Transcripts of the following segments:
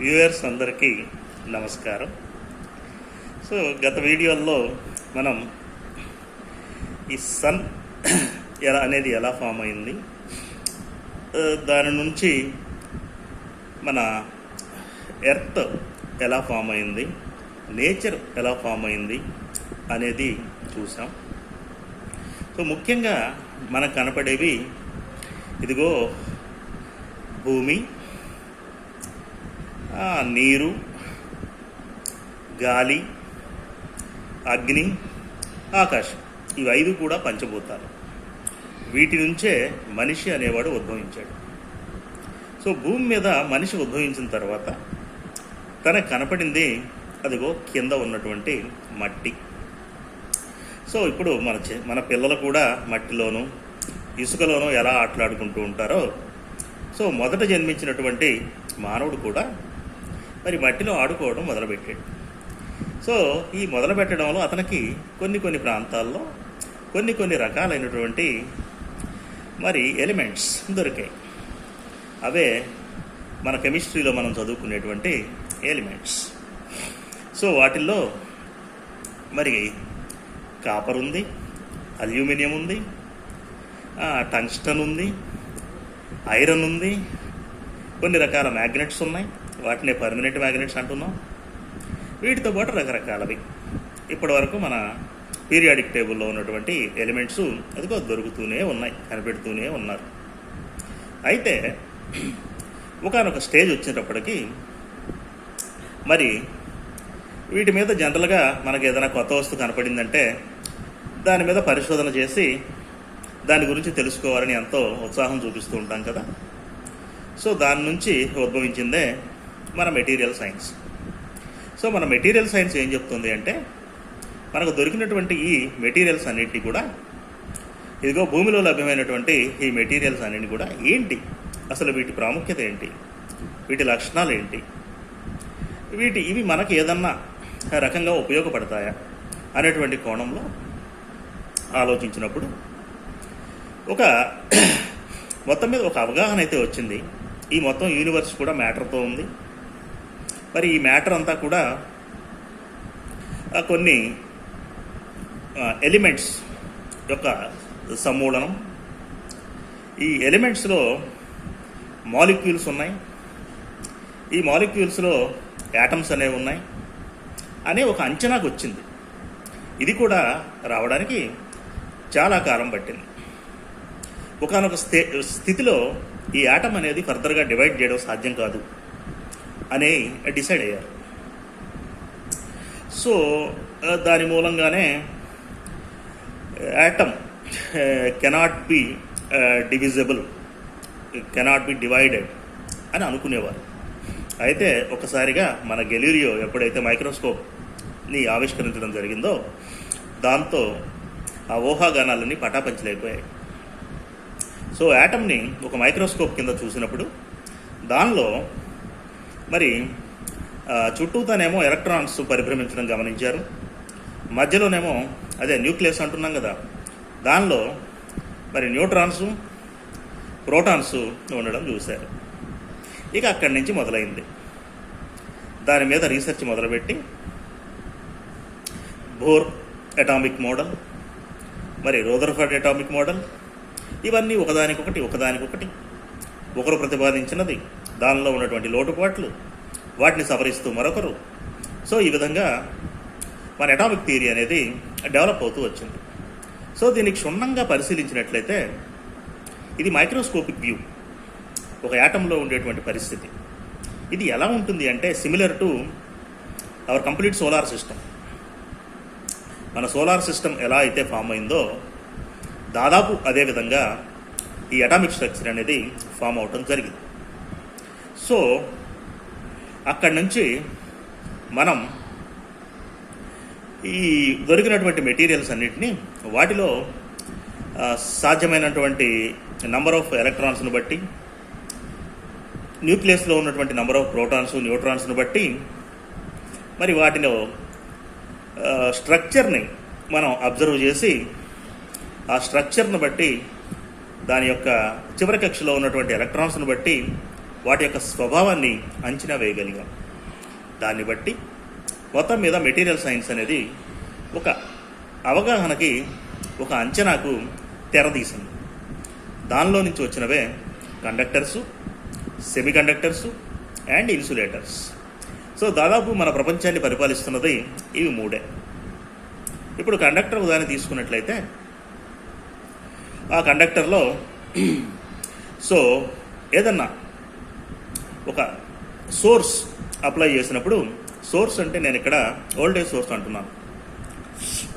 Viewers అందరికీ నమస్కారం. So గత వీడియోల్లో మనం ఈ సన్ ఎలా అనేది ఎలా ఫామ్ అయింది దాని నుంచి మన ఎర్త్ ఎలా ఫామ్ అయింది నేచర్ ఎలా ఫామ్ అయింది అనేది చూసాం. సో ముఖ్యంగా మనకు కనపడేవి ఇదిగో భూమి నీరు గాలి అగ్ని ఆకాశం. ఇవి ఐదు కూడా పంచభూతాలు. వీటి నుంచే మనిషి అనేవాడు ఉద్భవించాడు. సో భూమి మీద మనిషి ఉద్భవించిన తర్వాత తనకు కనపడింది అదిగో కింద ఉన్నటువంటి మట్టి. సో ఇప్పుడు మన మన పిల్లలు కూడా మట్టిలోనూ ఇసుకలోనూ ఎలా ఆటలాడుకుంటూ ఉంటారో సో మొదట జన్మించినటువంటి మానవుడు కూడా మరి మట్టిలో ఆడుకోవడం మొదలుపెట్టాడు. సో ఈ మొదలు పెట్టడంలో అతనికి కొన్ని కొన్ని ప్రాంతాల్లో కొన్ని కొన్ని రకాలైనటువంటి మరి ఎలిమెంట్స్ దొరికాయి. అవే మన కెమిస్ట్రీలో మనం చదువుకునేటువంటి ఎలిమెంట్స్. సో వాటిల్లో మరి కాపర్ ఉంది అల్యూమినియం ఉంది టంగ్స్టన్ ఉంది ఐరన్ ఉంది కొన్ని రకాల మ్యాగ్నెట్స్ ఉన్నాయి. వాటిని పర్మనెంట్ మ్యాగ్నెట్స్ అంటున్నాం. వీటితో పాటు రకరకాలవి. ఇప్పటి వరకు మన పీరియాడిక్ టేబుల్లో ఉన్నటువంటి ఎలిమెంట్స్ అదిగో దొరుకుతూనే ఉన్నాయి కనిపెడుతూనే ఉన్నారు. అయితే ఒకనొక స్టేజ్ వచ్చినప్పటికీ మరి వీటి మీద జనరల్గా మనకి ఏదైనా కొత్త వస్తువు కనపడిందంటే దాని మీద పరిశోధన చేసి దాని గురించి తెలుసుకోవాలని ఎంతో ఉత్సాహం చూపిస్తూ ఉంటాం కదా. సో దాని నుంచి ఉద్భవించిందే మన మెటీరియల్ సైన్స్ సో మన మెటీరియల్ సైన్స్ ఏం చెప్తుంది అంటే మనకు దొరికినటువంటి ఈ మెటీరియల్స్ అన్నింటినీ కూడా ఇదిగో భూమిలో లభ్యమైనటువంటి ఈ మెటీరియల్స్ అన్నింటినీ కూడా ఏంటి? అసలు వీటి ప్రాముఖ్యత ఏంటి? వీటి లక్షణాలు ఏంటి? వీటి ఇవి మనకి ఏదన్నా రకంగా ఉపయోగపడతాయా అనేటువంటి కోణంలో ఆలోచించినప్పుడు ఒక మొత్తం మీద ఒక అవగాహన అయితే వచ్చింది. ఈ మొత్తం యూనివర్స్ కూడా మ్యాటర్తో ఉంది. మరి ఈ మ్యాటర్ అంతా కూడా కొన్ని ఎలిమెంట్స్ యొక్క సమూలనం ఈ ఎలిమెంట్స్లో మాలిక్యూల్స్ ఉన్నాయి. ఈ మాలిక్యూల్స్లో యాటమ్స్ అనేవి ఉన్నాయి. అనే ఒక అంచనాకు వచ్చింది. ఇది కూడా రావడానికి చాలా కాలం పట్టింది. ఒకనొక స్థే స్థితిలో ఈ యాటమ్ అనేది ఫర్దర్గా డివైడ్ చేయడం సాధ్యం కాదు. అని డిసైడ్ అయ్యారు. సో దాని మూలంగానే atom cannot be divisible cannot be divided అని అనుకునేవారు. అయితే ఒకసారిగా మన గెలీరియో ఎప్పుడైతే మైక్రోస్కోప్ని ఆవిష్కరించడం జరిగిందో దాంతో ఆ ఊహాగానాలన్నీ పటాపంచలేకపోయాయి సో యాటమ్ని ఒక మైక్రోస్కోప్ కింద చూసినప్పుడు దానిలో మరి చుట్టూతోనేమో ఎలక్ట్రాన్స్ పరిభ్రమించడం గమనించారు. మధ్యలోనేమో అదే న్యూక్లియస్ అంటున్నాం కదా దానిలో మరి న్యూట్రాన్స్ ప్రోటాన్స్ ఉండడం చూశారు. ఇక అక్కడి నుంచి మొదలైంది. దాని మీద రీసెర్చ్ మొదలుపెట్టి బోర్ అటామిక్ మోడల్ మరి రోదర్ఫర్డ్ అటామిక్ మోడల్ ఇవన్నీ ఒకదానికొకటి ఒకదానికొకటి ఒకరు ప్రతిపాదించినది దానిలో ఉన్నటువంటి లోటుపాట్లు వాటిని సవరిస్తూ మరొకరు. సో ఈ విధంగా మన అటామిక్ థియరీ అనేది డెవలప్ అవుతూ వచ్చింది. సో దీనికి క్షుణ్ణంగా పరిశీలించినట్లయితే ఇది మైక్రోస్కోపిక్ వ్యూ ఒక యాటంలో ఉండేటువంటి పరిస్థితి. ఇది ఎలా ఉంటుంది అంటే similar to our complete solar system మన సోలార్ సిస్టమ్ ఎలా అయితే ఫామ్ అయిందో దాదాపు అదే విధంగా ఈ అటామిక్ స్ట్రక్చర్ అనేది ఫామ్ అవటం జరిగింది. సో అక్కడి నుంచి మనం ఈ దొరికినటువంటి మెటీరియల్స్ అన్నిటినీ వాటిలో సాధ్యమైనటువంటి నంబర్ ఆఫ్ ఎలక్ట్రాన్స్ను బట్టి న్యూక్లియస్లో ఉన్నటువంటి నంబర్ ఆఫ్ ప్రోటాన్స్ న్యూట్రాన్స్ను బట్టి మరి వాటిలో స్ట్రక్చర్ని మనం అబ్జర్వ్ చేసి ఆ స్ట్రక్చర్ను బట్టి దాని యొక్క చివరి కక్షలో ఉన్నటువంటి ఎలక్ట్రాన్స్ను బట్టి వాటి యొక్క స్వభావాన్ని అంచనా వేయగలిగాం. దాన్ని బట్టి మొత్తం మీద మెటీరియల్ సైన్స్ అనేది ఒక అవగాహనకి ఒక అంచనాకు తెరదీసింది. దానిలో నుంచి వచ్చినవే conductors semiconductors and insulators. So దాదాపు మన ప్రపంచాన్ని పరిపాలిస్తున్నది ఇవి మూడే. ఇప్పుడు కండక్టర్ ఉదాహరణ తీసుకున్నట్లయితే ఆ కండక్టర్లో సో ఏదన్నా ఒక సోర్స్ అప్లై చేసినప్పుడు సోర్స్ అంటే నేను ఇక్కడ ఓల్డేజ్ సోర్స్ అంటున్నాను.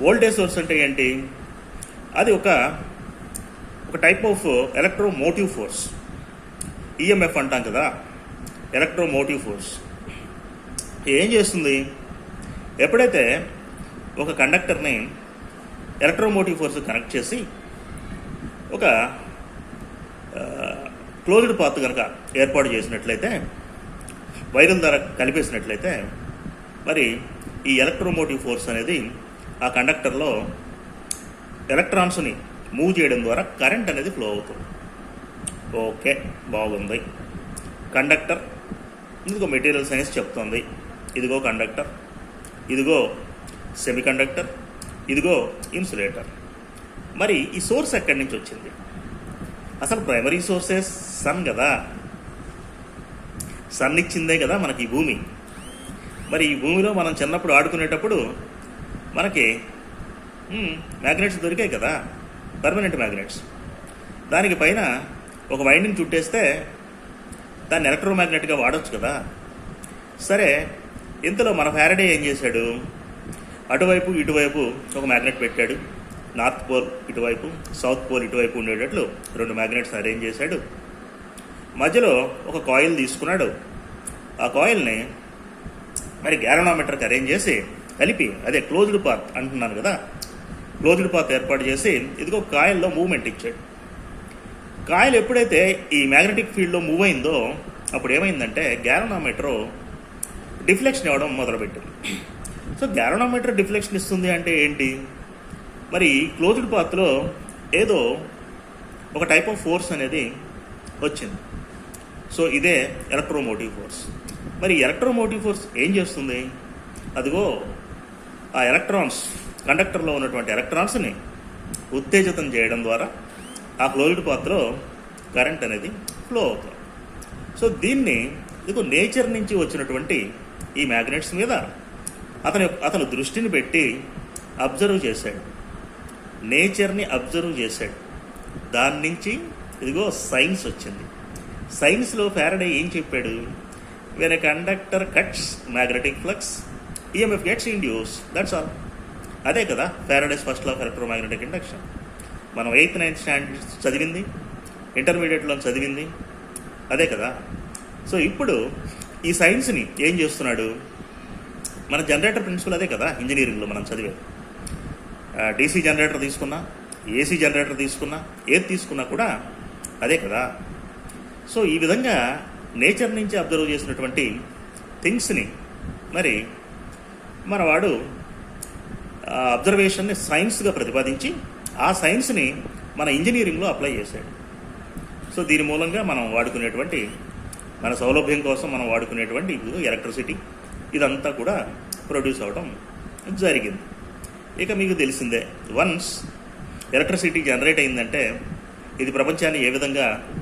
ఓల్డేజ్ సోర్స్ అంటే ఏంటి? అది ఒక ఒక type of electromotive force EMF అంటాం కదా ఎలక్ట్రోమోటివ్ ఫోర్స్ ఏం చేస్తుంది? ఎప్పుడైతే ఒక కండక్టర్ని ఎలక్ట్రోమోటివ్ ఫోర్స్ కనెక్ట్ చేసి ఒక క్లోజ్డ్ పాత్ కనుక ఏర్పాటు చేసినట్లయితే వైరం ద్వారా కలిపేసినట్లయితే మరి ఈ ఎలక్ట్రోమోటివ్ ఫోర్స్ అనేది ఆ కండక్టర్లో ఎలక్ట్రాన్స్ని మూవ్ చేయడం ద్వారా కరెంట్ అనేది ఫ్లో అవుతుంది. ఓకే బాగుంది. కండక్టర్ ఇదిగో మెటీరియల్ సైన్స్ చెప్తుంది. ఇదిగో కండక్టర్ ఇదిగో సెమీ కండక్టర్ ఇదిగో ఇన్సులేటర్. మరి ఈ సోర్స్ ఎక్కడి నుంచి వచ్చింది? అసలు ప్రైమరీ సోర్సెస్ సన్ కదా. సన్ ఇచ్చిందే కదా మనకి ఈ భూమి. మరి ఈ భూమిలో మనం చిన్నప్పుడు ఆడుకునేటప్పుడు మనకి మ్యాగ్నెట్స్ దొరికాయి కదా. పర్మనెంట్ మ్యాగ్నెట్స్ దానికి పైన ఒక వైండింగ్ చుట్టేస్తే దాన్ని ఎలక్ట్రోమ్యాగ్నెట్గా వాడచ్చు కదా. సరే ఇంతలో మన ఫ్యారడే ఏం చేశాడు? అటువైపు ఇటువైపు ఒక మ్యాగ్నెట్ పెట్టాడు. నార్త్ పోల్ ఇటువైపు సౌత్ పోల్ ఇటువైపు ఉండేటట్లు రెండు మ్యాగ్నెట్స్ అరేంజ్ చేశాడు. మధ్యలో ఒక కాయిల్ తీసుకున్నాడు. ఆ కాయిల్ని మరి గ్యారనోమీటర్కి అరేంజ్ చేసి కలిపి అదే క్లోజ్డ్ పాత్ అంటున్నాను కదా క్లోజ్డ్ పాత్ ఏర్పాటు చేసి ఇదిగో కాయిల్లో మూవ్మెంట్ ఇచ్చాడు. కాయిల్ ఎప్పుడైతే ఈ మ్యాగ్నెటిక్ ఫీల్డ్లో మూవ్ అయిందో అప్పుడు ఏమైందంటే గ్యారనోమీటర్ డిఫ్లెక్షన్ ఇవ్వడం మొదలుపెట్టింది. సో గ్యారనోమీటర్ డిఫ్లెక్షన్ ఇస్తుంది అంటే ఏంటి? మరి క్లోజ్డ్ పాత్లో ఏదో ఒక టైప్ ఆఫ్ ఫోర్స్ అనేది వచ్చింది. సో ఇదే ఎలక్ట్రోమోటివ్ ఫోర్స్. మరి ఎలక్ట్రోమోటివ్ ఫోర్స్ ఏం చేస్తుంది? అదిగో ఆ ఎలక్ట్రాన్స్ కండక్టర్లో ఉన్నటువంటి ఎలక్ట్రాన్స్ని ఉత్తేజితం చేయడం ద్వారా ఆ క్లోజ్డ్ పాత్రలో కరెంట్ అనేది ఫ్లో అవుతుంది. సో దీన్ని ఇదిగో నేచర్ నుంచి వచ్చినటువంటి ఈ మ్యాగ్నెట్స్ మీద అతని అతను దృష్టిని పెట్టి అబ్జర్వ్ చేశాడు. నేచర్ని అబ్జర్వ్ చేశాడు. దాని నుంచి ఇదిగో సైన్స్ వచ్చింది. సైన్స్లో ఫ్యారడే ఏం చెప్పాడు? When a conductor cuts magnetic flux EMF gets induce that's all అదే కదా Faraday's first law electromagnetic induction మనం ఎయిత్ నైన్త్ స్టాండర్డ్ చదివింది ఇంటర్మీడియట్లో చదివింది. అదే కదా. సో ఇప్పుడు ఈ సైన్స్ని ఏం చేస్తున్నాడు? మన జనరేటర్ ప్రిన్సిపల్ అదే కదా ఇంజనీరింగ్లో మనం చదివేది డీసీ జనరేటర్ తీసుకున్నా ఏసీ జనరేటర్ తీసుకున్నా ఏది తీసుకున్నా కూడా అదే కదా. సో ఈ విధంగా నేచర్ నుంచి అబ్జర్వ్ చేసినటువంటి థింగ్స్ని మరి మనవాడు అబ్జర్వేషన్ని సైన్స్గా ప్రతిపాదించి ఆ సైన్స్ని మన ఇంజనీరింగ్లో అప్లై చేశాడు. సో దీని మూలంగా మనం వాడుకునేటువంటి మన సౌలభ్యం కోసం మనం వాడుకునేటువంటి ఎలక్ట్రిసిటీ ఇదంతా కూడా ప్రొడ్యూస్ అవడం జరిగింది. ఇక మీకు తెలిసిందే వన్స్ ఎలక్ట్రిసిటీ జనరేట్ అయిందంటే ఇది ప్రపంచాన్ని ఏ విధంగా